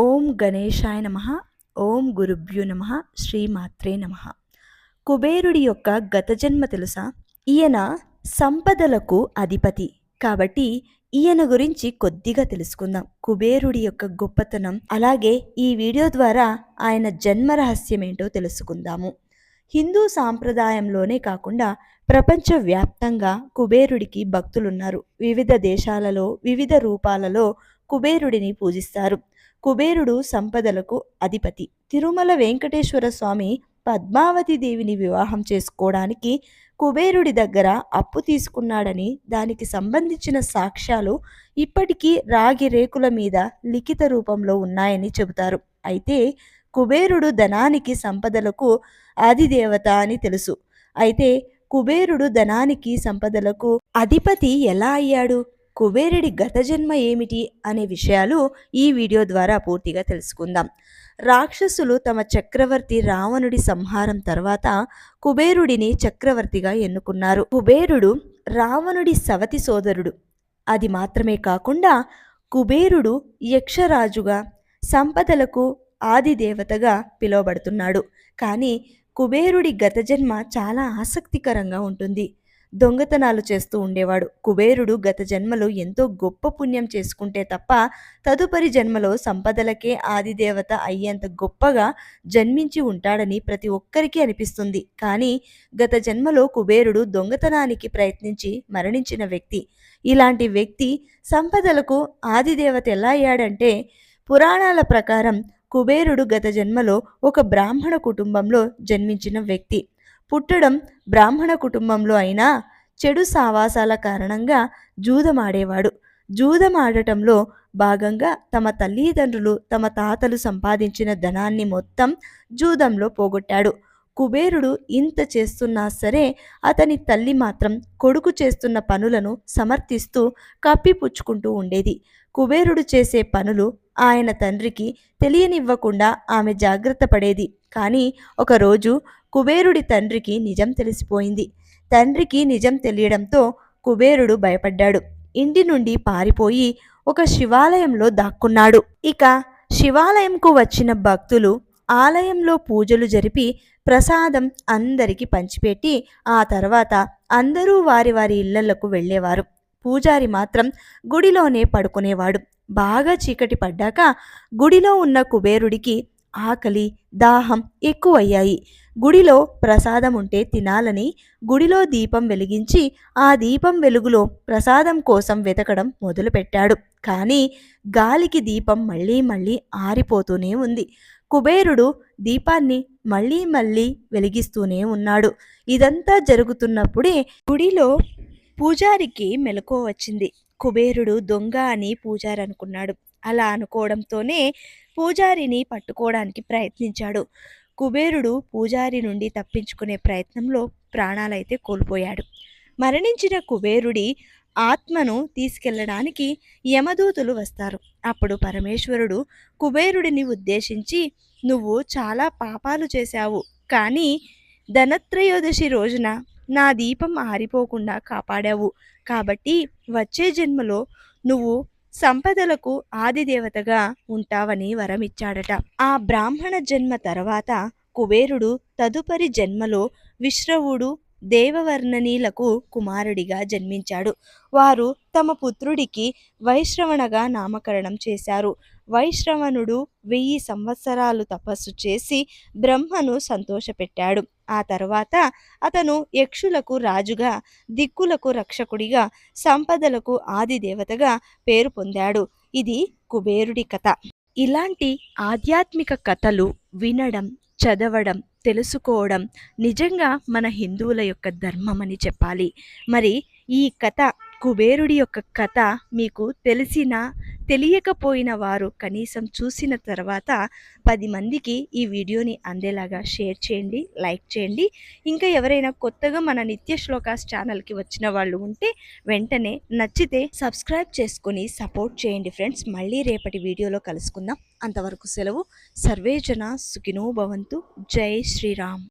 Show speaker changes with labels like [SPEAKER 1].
[SPEAKER 1] ఓం గణేశాయ నమ ఓం గురుభ్యు నమ శ్రీమాత్రే నమ. కుబేరుడి యొక్క గత జన్మ తెలుసా? ఈయన సంపదలకు అధిపతి. కాబట్టి ఈయన గురించి కొద్దిగా తెలుసుకుందాం. కుబేరుడి యొక్క గొప్పతనం అలాగే ఈ వీడియో ద్వారా ఆయన జన్మ రహస్యం ఏంటో తెలుసుకుందాము. హిందూ సాంప్రదాయంలోనే కాకుండా ప్రపంచవ్యాప్తంగా కుబేరుడికి భక్తులున్నారు. వివిధ దేశాలలో వివిధ రూపాలలో కుబేరుడిని పూజిస్తారు. కుబేరుడు సంపదలకు అధిపతి. తిరుమల వెంకటేశ్వర స్వామి పద్మావతి దేవిని వివాహం చేసుకోవడానికి కుబేరుడి దగ్గర అప్పు తీసుకున్నాడని దానికి సంబంధించిన సాక్ష్యాలు ఇప్పటికీ రాగి రేకుల మీద లిఖిత రూపంలో ఉన్నాయని చెబుతారు. అయితే కుబేరుడు ధనానికి సంపదలకు ఆదిదేవత అని తెలుసు. అయితే కుబేరుడు ధనానికి సంపదలకు అధిపతి ఎలా అయ్యాడు? కుబేరుడి గత జన్మ ఏమిటి అనే విషయాలు ఈ వీడియో ద్వారా పూర్తిగా తెలుసుకుందాం. రాక్షసులు తమ చక్రవర్తి రావణుడి సంహారం తర్వాత కుబేరుడిని చక్రవర్తిగా ఎన్నుకున్నారు. కుబేరుడు రావణుడి సవతి సోదరుడు. అది మాత్రమే కాకుండా కుబేరుడు యక్షరాజుగా సంపదలకు ఆదిదేవతగా పిలువబడుతున్నాడు. కానీ కుబేరుడి గత జన్మ చాలా ఆసక్తికరంగా ఉంటుంది. దొంగతనాలు చేస్తూ ఉండేవాడు. కుబేరుడు గత జన్మలో ఎంతో గొప్ప పుణ్యం చేసుకుంటే తప్ప తదుపరి జన్మలో సంపదలకే ఆదిదేవత అయ్యేంత గొప్పగా జన్మించి ఉంటాడని ప్రతి ఒక్కరికి అనిపిస్తుంది. కానీ గత జన్మలో కుబేరుడు దొంగతనానికి ప్రయత్నించి మరణించిన వ్యక్తి. ఇలాంటి వ్యక్తి సంపదలకు ఆదిదేవత ఎలా అయ్యాడంటే పురాణాల ప్రకారం కుబేరుడు గత జన్మలో ఒక బ్రాహ్మణ కుటుంబంలో జన్మించిన వ్యక్తి. పుట్టడం బ్రాహ్మణ కుటుంబంలో అయినా చెడు సావాసాల కారణంగా జూదమాడేవాడు. జూదమాడటంలో భాగంగా తమ తల్లిదండ్రులు తమ తాతలు సంపాదించిన ధనాన్ని మొత్తం జూదంలో పోగొట్టాడు. కుబేరుడు ఇంత చేస్తున్నా సరే అతని తల్లి మాత్రం కొడుకు చేస్తున్న పనులను సమర్థిస్తూ కప్పిపుచ్చుకుంటూ ఉండేది. కుబేరుడు చేసే పనులు ఆయన తండ్రికి తెలియనివ్వకుండా ఆమె జాగ్రత్త పడేది. కానీ ఒకరోజు కుబేరుడి తండ్రికి నిజం తెలిసిపోయింది. తండ్రికి నిజం తెలియడంతో కుబేరుడు భయపడ్డాడు. ఇంటి నుండి పారిపోయి ఒక శివాలయంలో దాక్కున్నాడు. ఇక శివాలయంకు వచ్చిన భక్తులు ఆలయంలో పూజలు జరిపి ప్రసాదం అందరికి పంచిపెట్టి ఆ తర్వాత అందరూ వారి వారి ఇళ్ళలకు వెళ్ళేవారు. పూజారి మాత్రం గుడిలోనే పడుకునేవాడు. బాగా చీకటి పడ్డాక గుడిలో ఉన్న కుబేరుడికి ఆకలి దాహం ఎక్కువయ్యాయి. గుడిలో ప్రసాదం ఉంటే తినాలని గుడిలో దీపం వెలిగించి ఆ దీపం వెలుగులో ప్రసాదం కోసం వెతకడం మొదలుపెట్టాడు. కానీ గాలికి దీపం మళ్ళీ మళ్ళీ ఆరిపోతూనే ఉంది. కుబేరుడు దీపాన్ని మళ్ళీ మళ్ళీ వెలిగిస్తూనే ఉన్నాడు. ఇదంతా జరుగుతున్నప్పుడే గుడిలో పూజారికి మెలకువ వచ్చింది. కుబేరుడు దొంగ అని పూజారి అనుకున్నాడు అలా అనుకోవడంతోనే పూజారిని పట్టుకోవడానికి ప్రయత్నించాడు. కుబేరుడు పూజారి నుండి తప్పించుకునే ప్రయత్నంలో ప్రాణాలైతే కోల్పోయాడు. మరణించిన కుబేరుడి ఆత్మను తీసుకెళ్ళడానికి యమదూతులు వస్తారు. అప్పుడు పరమేశ్వరుడు కుబేరుడిని ఉద్దేశించి నువ్వు చాలా పాపాలు చేశావు. కానీ ధనత్రయోదశి రోజున నా దీపం ఆరిపోకుండా కాపాడావు. కాబట్టి వచ్చే జన్మలో నువ్వు సంపదలకు ఆదిదేవతగా ఉంటావని వరమిచ్చాడట. ఆ బ్రాహ్మణ జన్మ తర్వాత కుబేరుడు తదుపరి జన్మలో విశ్రవుడు దేవవర్ణనీలకు కుమారుడిగా జన్మించాడు. వారు తమ పుత్రుడికి వైశ్రవణగా నామకరణం చేశారు. వైశ్రవణుడు వెయ్యి సంవత్సరాలు తపస్సు చేసి బ్రహ్మను సంతోషపెట్టాడు. ఆ తర్వాత అతను యక్షులకు రాజుగా దిక్కులకు రక్షకుడిగా సంపదలకు ఆదిదేవతగా పేరు పొందాడు. ఇది కుబేరుడి కథ. ఇలాంటి ఆధ్యాత్మిక కథలు వినడం చదవడం తెలుసుకోవడం నిజంగా మన హిందువుల యొక్క ధర్మం అని చెప్పాలి. మరి ఈ కథ కుబేరుడి యొక్క కథ మీకు తెలిసిన తెలియకపోయిన వారు కనీసం చూసిన తర్వాత పది మందికి ఈ వీడియోని అందేలాగా షేర్ చేయండి లైక్ చేయండి. ఇంకా ఎవరైనా కొత్తగా మన నిత్య శ్లోకాస్ ఛానల్కి వచ్చిన వాళ్ళు ఉంటే వెంటనే నచ్చితే సబ్స్క్రైబ్ చేసుకొని సపోర్ట్ చేయండి ఫ్రెండ్స్. మళ్ళీ రేపటి వీడియోలో కలుసుకుందాం. అంతవరకు సెలవు. సర్వేజన సుఖినో భవంతు. జై శ్రీరామ్.